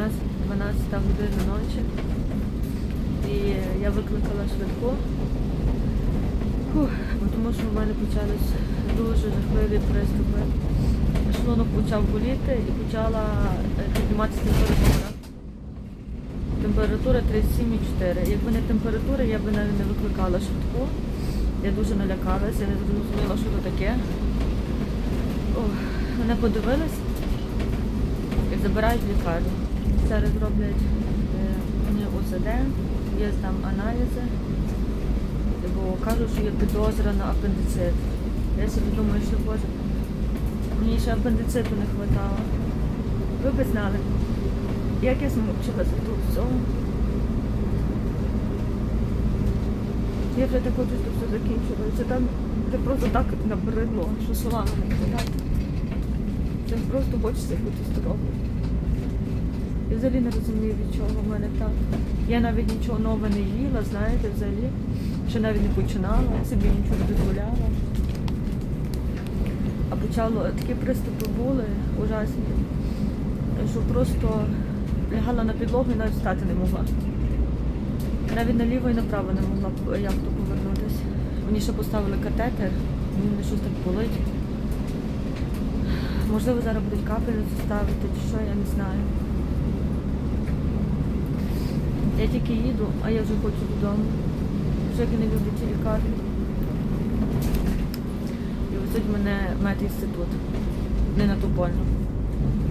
нас 12 година ночі. І я викликала швидку. Фух, тому що в мене почались дуже жахливі приступи. Шлунок почав боліти і почала е, підніматися температура. Температура 37,4. Якби не температура, я б навіть не викликала швидку. Я дуже налякалася, я не зрозуміла, що це таке. Ох, мене подивились і забирають в лікарню. Зараз роблять мені УЗД, є там аналізи, бо кажуть, що є підозра на апендицит. Я собі думаю, що боже, мені ще апендициту не вистачало. Ви б знали, як я змучилася тут всього. Я вже так хочу, щоб все закінчилося. Там це просто так набридло, що словами не подати. Це просто хочеться бути здоровою. Я взагалі не розумію, від чого в мене так. Я навіть нічого нове не їла, знаєте, взагалі. Ще навіть не починала, собі нічого не дозволяла. А почало такі приступи були ужасні, що просто лягала на підлогу і навіть встати не могла. Навіть наліво і направо не могла як то повернутися. Мені ще поставили катетер, мені щось так болить. Можливо, зараз будуть капельницю ставити, чи що, я не знаю. Я тільки їду, а я вже хочу додому. Як не люблю ті лікарні. І везуть мене медінститут. Не на Тупольну.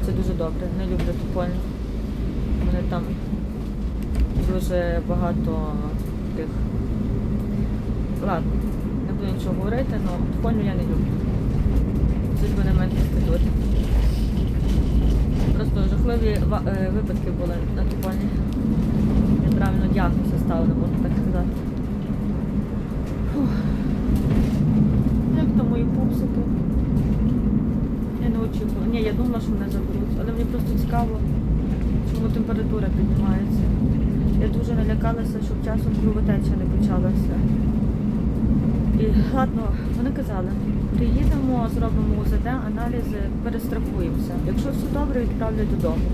Це дуже добре. Не люблю Тупольну. Мене там дуже багато тих. Ладно, не буду нічого говорити, але Тупольну я не люблю. Везуть мене медінститут. Просто жахливі е, випадки були на Тупольні. Неправильно діагноз ставили, можна так сказати. Фух. Як там мої пупсики? Я не очікувала. Ні, я думала, що мене заберуть, але мені просто цікаво, чому температура піднімається. Я дуже налякалася, щоб часом кровотеча не почалася. І ладно, вони казали, приїдемо, зробимо УЗД, аналізи, перестрахуємося. Якщо все добре, відправлять додому.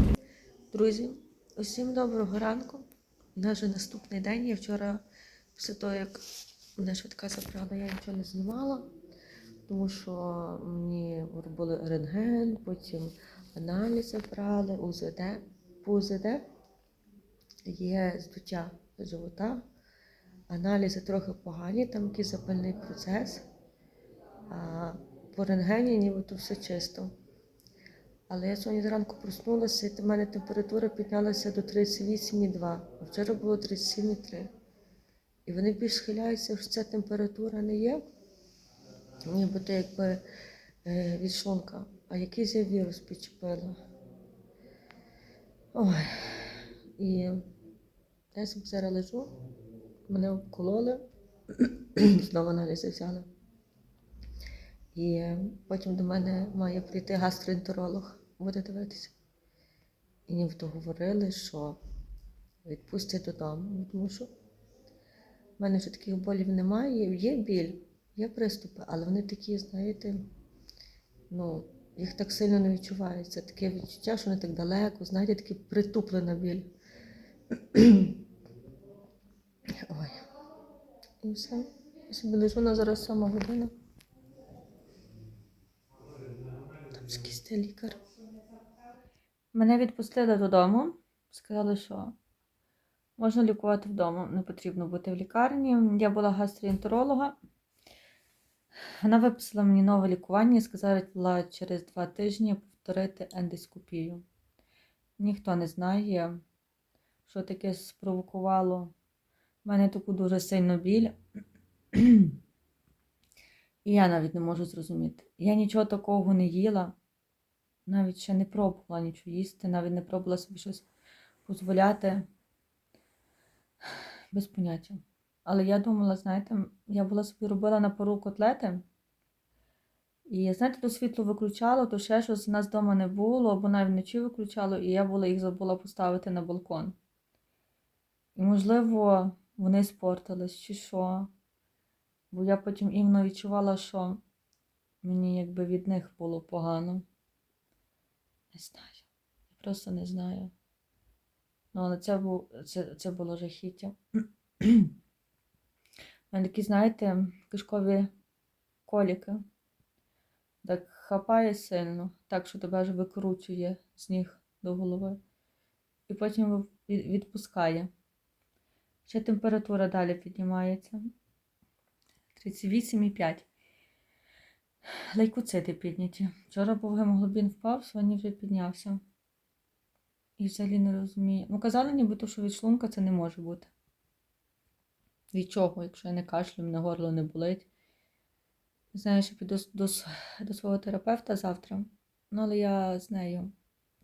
Друзі, усім доброго ранку. Нас наступний день. Я вчора, після того, як мене швидка забрала, я нічого не знімала, тому що мені робили рентген, потім аналізи брали, УЗД. По УЗД є здуття живота, аналізи трохи погані, там якийсь запальний процес. А по рентгені нібито все чисто. Але я сьогодні зранку проснулася, і в мене температура піднялася до 38,2, а вчора було 37,3. І вони більш схиляються, що ця температура не є, нібито якби е, від шлунка, а якийсь я вірус підчепила. Ой. І я собі зараз лежу, мене обкололи, знову аналізи взяли. І потім до мене має прийти гастроентеролог, буде дивитися. І нібито говорили, що відпустять додому, тому що в мене вже таких болів немає. Є біль, є приступи, але вони такі, знаєте, ну, їх так сильно не відчувається. Таке відчуття, що вони так далеко, знаєте, такий притуплена біль. Ой. І все. Я собі лежу на зараз сама година. Там якийсь лікар. Мене відпустили додому. Сказали, що можна лікувати вдома, не потрібно бути в лікарні. Я була гастроентеролога. Вона виписала мені нове лікування і сказала через два тижні повторити ендоскопію. Ніхто не знає, що таке спровокувало в мене таку дуже сильну біль. І я навіть не можу зрозуміти. Я нічого такого не їла, навіть ще не пробувала нічого їсти, навіть не пробувала собі щось дозволяти без поняття. Але я думала, знаєте, я була собі робила на пару котлети. І, знаєте, то світло виключало, то ще щось у нас вдома не було, або навіть вночі виключало, і я була їх забула поставити на балкон. І, можливо, вони спортились чи що. Бо я потім іменно відчувала, що мені якби від них було погано. Не знаю. Я просто не знаю. Ну, але це, був, це, це було жахіття. У мене такі, знаєте, кишкові коліки. Так хапає сильно, так, що тебе аж викручує з ніг до голови. І потім відпускає. Ще температура далі піднімається. 38,5. Лейкоцити підняті. Вчора був гемоглобін впав, сьогодні вже піднявся. І взагалі не розумію. Ну, казали, нібито, що від шлунка це не може бути. Від чого, якщо я не кашлю, мене горло не болить. Знаю, що піду до, до свого терапевта завтра. Ну, але я з нею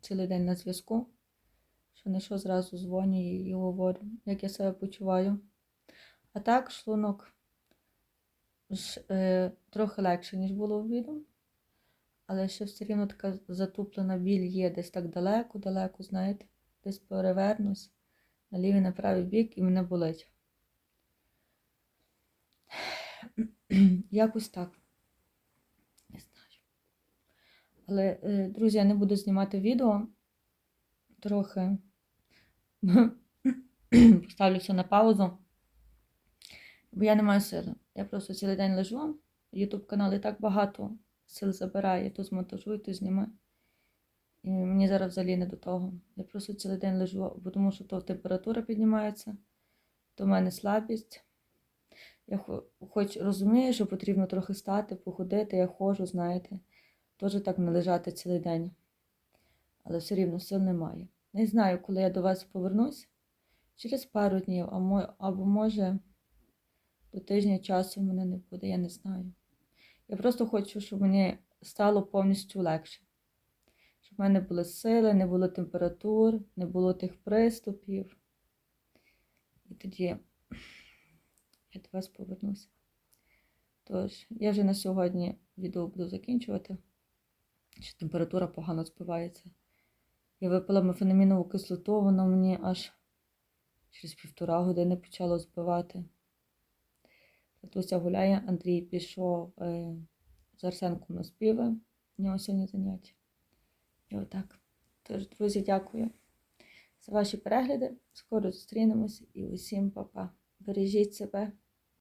цілий день на зв'язку. Що не що зразу дзвоню і говорю, як я себе почуваю. А так, шлунок е, трохи легше, ніж було обідом. Але ще все рівно така затуплена біль є десь так далеко-далеко, знаєте, десь перевернусь на лівий, на правий бік і мене болить. Якось так. Не знаю. Але, е, друзі, я не буду знімати відео. Трохи поставлю все на паузу. Бо я не маю сили. Я просто цілий день лежу. Ютуб канал і так багато сил забирає, то змонтажую, то знімаю. І мені зараз взагалі не до того. Я просто цілий день лежу, бо тому що то температура піднімається, то в мене слабість. Я хоч розумію, що потрібно трохи стати, походити, я ходжу, знаєте, теж так не лежати цілий день. Але все рівно сил немає. Не знаю, коли я до вас повернусь. Через пару днів, або може до тижня часу в мене не буде, я не знаю. Я просто хочу, щоб мені стало повністю легше. Щоб в мене були сили, не було температур, не було тих приступів. І тоді я до вас повернуся. Тож, я вже на сьогодні відео буду закінчувати. Що температура погано збивається. Я випила мефенамінову кислоту, воно мені аж через півтора години почало збивати. Татуся гуляє, Андрій пішов е, з Арсенком на співи. У нього сьогодні заняття. І отак. Тож, друзі, дякую за ваші перегляди. Скоро зустрінемось і усім па-па. Бережіть себе.